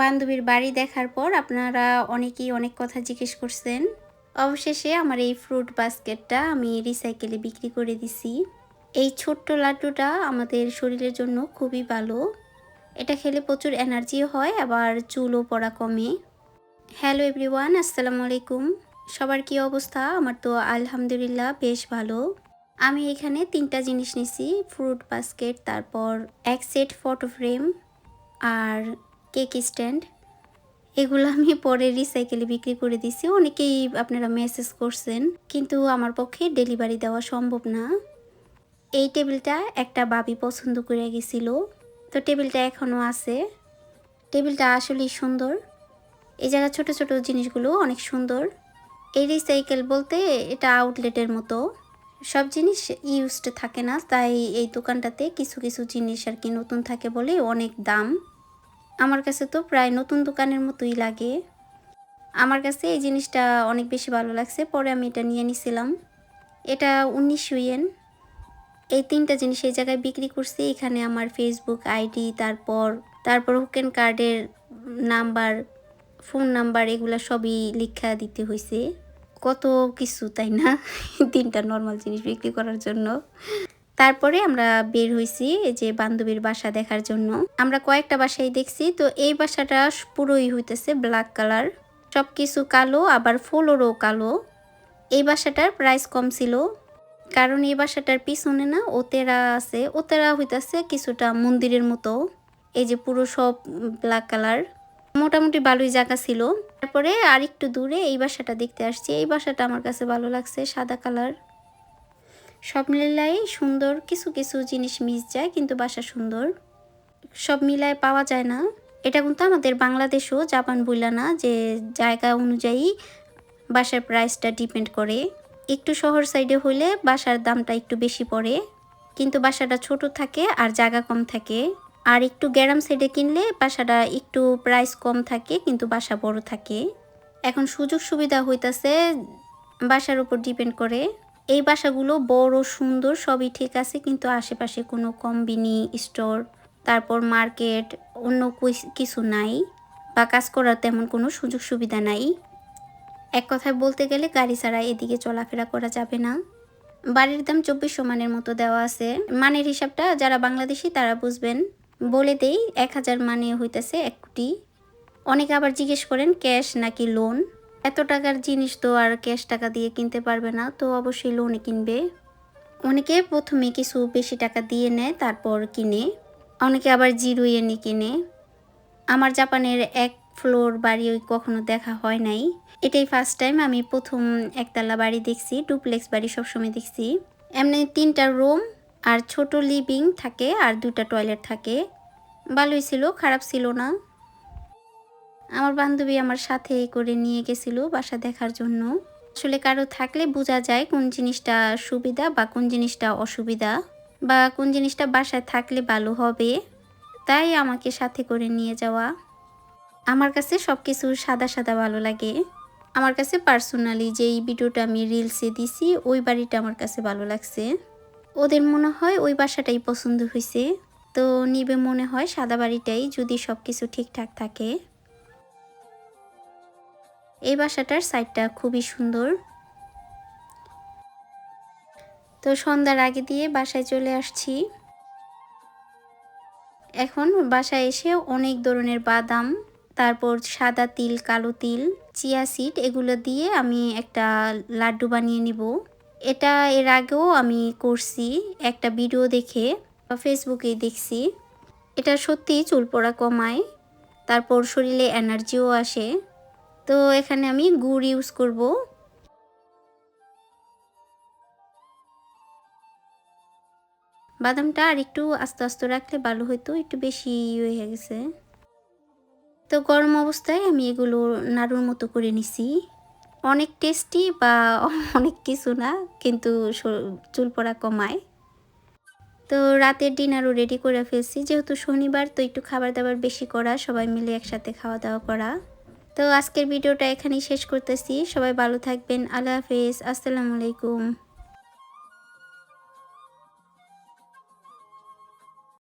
বান্ধবীর বাড়ি দেখার পর আপনারা অনেকেই অনেক কথা জিজ্ঞেস করছেন। অবশেষে আমার এই ফ্রুট বাস্কেটটা আমি রিসাইকেলে বিক্রি করে দিছি। এই ছোট্ট লাড্ডুটা আমাদের শরীরের জন্য খুবই ভালো। এটা খেলে প্রচুর এনার্জি হয়, আবার চুলও পড়া কমে। হ্যালো এভরিওয়ান আসসালামু আলাইকুম। সবার কি অবস্থা? আমার তো আলহামদুলিল্লাহ বেশ ভালো। আমি এখানে তিনটা জিনিস নিছি, ফ্রুট বাস্কেট, তারপর এক সেট ফটো ফ্রেম, আর কেক স্ট্যান্ড, এগুলো আমি পরে রিসাইকেলে বিক্রি করে দিছি। অনেকেই আপনারা মেসেজ করছেন, কিন্তু আমার পক্ষে ডেলিভারি দেওয়া সম্ভব না। এই টেবিলটা একটা বাবি পছন্দ করে গেছিল। তো টেবিলটা এখনও আছে। টেবিলটা আসলেই সুন্দর। এই জায়গা ছোট ছোট জিনিসগুলো অনেক সুন্দর। এই রিসাইকেল বলতে এটা আউটলেটের মতো। সব জিনিস ইউজড থাকে না, তাই এই দোকানটাতে কিছু কিছু জিনিস আর কি নতুন থাকে বলে অনেক দাম। আমার কাছে তো প্রায় নতুন দোকানের মতোই লাগে। আমার কাছে এই জিনিসটা অনেক বেশি ভালো লাগছে, পরে আমি এটা নিয়ে নিছিলাম। এটা উনিশশো ইয়েন। এই তিনটা জিনিস এই জায়গায় বিক্রি করছি, এখানে আমার ফেসবুক আইডি তারপর তারপর হুকেন কার্ডের নাম্বার ফোন নাম্বার, এগুলো সবই লিখা দিতে হয়েছে কত কিছু, তাই না? তিনটা নর্মাল জিনিস বিক্রি করার জন্য। তারপরে আমরা বের হয়েছি যে বান্ধবীর বাসা দেখার জন্য। আমরা কয়েকটা বাসাই দেখছি, তো এই বাসাটা পুরোই হইতেছে ব্ল্যাক কালার সব কিছু কালো, আবার ফ্লোরও কালো। এই বাসাটার প্রাইস কম ছিল, কারণ এই বাসাটার পিছনে না ওতেরা আছে। ওতেরা হইতাছে কিছুটা মন্দিরের মতো। এই যে পুরো সব ব্ল্যাক কালার মোটামুটি ভালোই জায়গা ছিল। তারপরে আর একটু দূরে এই বাসাটা দেখতে আসছি। এই বাসাটা আমার কাছে ভালো লাগছে, সাদা কালার সব মিলাই সুন্দর, কিছু কিছু জিনিস মিস যায়, কিন্তু বাসা সুন্দর। সব মিলায় পাওয়া যায় না। এটা কিন্তু আমাদের বাংলাদেশও জাপান বইলা না যে জায়গা অনুযায়ী বাসার প্রাইসটা ডিপেন্ড করে। একটু শহর সাইডে হলে বাসার দামটা একটু বেশি পড়ে, কিন্তু বাসাটা ছোট থাকে আর জায়গা কম থাকে। আর একটু গ্যারাম সাইডে কিনলে বাসাটা একটু প্রাইস কম থাকে, কিন্তু বাসা বড় থাকে। এখন সুযোগ সুবিধা হইতাছে বাসার উপর ডিপেন্ড করে। এই বাসাগুলো বড়, সুন্দর, সবই ঠিক আছে, কিন্তু আশেপাশে কোনো কম্বিনি, স্টোর, তারপর মার্কেট, অন্য কিছু নাই বা কাজ করার তেমন কোনো সুযোগ সুবিধা নাই। এক কথায় বলতে গেলে গাড়ি ছাড়া এদিকে চলাফেরা করা যাবে না। বাড়ির দাম চব্বিশশো মানের মতো দেওয়া আছে। মানের হিসাবটা যারা বাংলাদেশি তারা বুঝবেন। বলে দেই, এক হাজার মানে হইতেছে এক কোটি। অনেকে আবার জিজ্ঞেস করেন, ক্যাশ নাকি লোন? এত টাকার জিনিস তো আর ক্যাশ টাকা দিয়ে কিনতে পারবে না, তো অবশ্যই লোনে কিনবে। অনেকে প্রথমে কিছু বেশি টাকা দিয়ে নেয়, তারপর কিনে। অনেকে আবার জিরো এনে কিনে। আমার জাপানের এক ফ্লোর বাড়ি ওই কখনো দেখা হয় নাই। এটাই ফার্স্ট টাইম আমি প্রথম একতলা বাড়ি দেখছি ডুপ্লেক্স বাড়ি সবসময় দেখছি। এমনি তিনটা রুম আর ছোট লিভিং থাকে আর দুটা টয়লেট থাকে। ভালোই ছিল, খারাপ ছিল না। আমার বান্ধবী আমার সাথে করে নিয়ে গেছিল বাসা দেখার জন্য। আসলে কারও থাকলে বোঝা যায় কোন জিনিসটা সুবিধা বা কোন জিনিসটা অসুবিধা বা কোন জিনিসটা বাসায় থাকলে ভালো হবে। তাই আমাকে সাথে করে নিয়ে যাওয়া। আমার কাছে সব কিছু সাদা সাদা ভালো লাগে। আমার কাছে পার্সোনালি যেই ভিডিওটা আমি রিলসে দিছি, ওই বাড়িটা আমার কাছে ভালো লাগছে। ওদের মনে হয় ওই বাসাটাই পছন্দ হয়েছে তো নিবে মনে হয় সাদা বাড়িটাই যদি সব কিছু ঠিকঠাক থাকে। এই বাসাটার সাইডটা খুবই সুন্দর। তো সন্ধ্যার আগে দিয়ে বাসায় চলে আসছি। এখন বাসায় এসে অনেক ধরনের বাদাম, তারপর সাদা তিল, কালো তিল, চিয়া সিড এগুলো দিয়ে আমি একটা লাড্ডু বানিয়ে নিব। এটা এর আগেও আমি করছি, একটা ভিডিও দেখে ফেসবুকে দেখছি। এটা সত্যি চুল পড়া কমায়, তারপর শরীরে এনার্জিও আসে। তো এখানে আমি গুড় ইউজ করব। বাদামটা আর একটু আস্তে আস্তে রাখলে ভালো হতো একটু বেশি হয়ে গেছে। তো গরম অবস্থায় আমি এগুলো নাড়ুর মতো করে নিছি। অনেক টেস্টি বা অনেক কিছু না, কিন্তু চুল পড়া কমায়। তো রাতের ডিনারও রেডি করে ফেলছি, যেহেতু শনিবার তো একটু খাবার দাবার বেশি করা, সবাই মিলে একসাথে খাওয়া দাওয়া করা। তো আজকের ভিডিওটা এখানেই শেষ করতেছি। সবাই ভালো থাকবেন। আল্লাহ হাফেজ। আসসালামু আলাইকুম।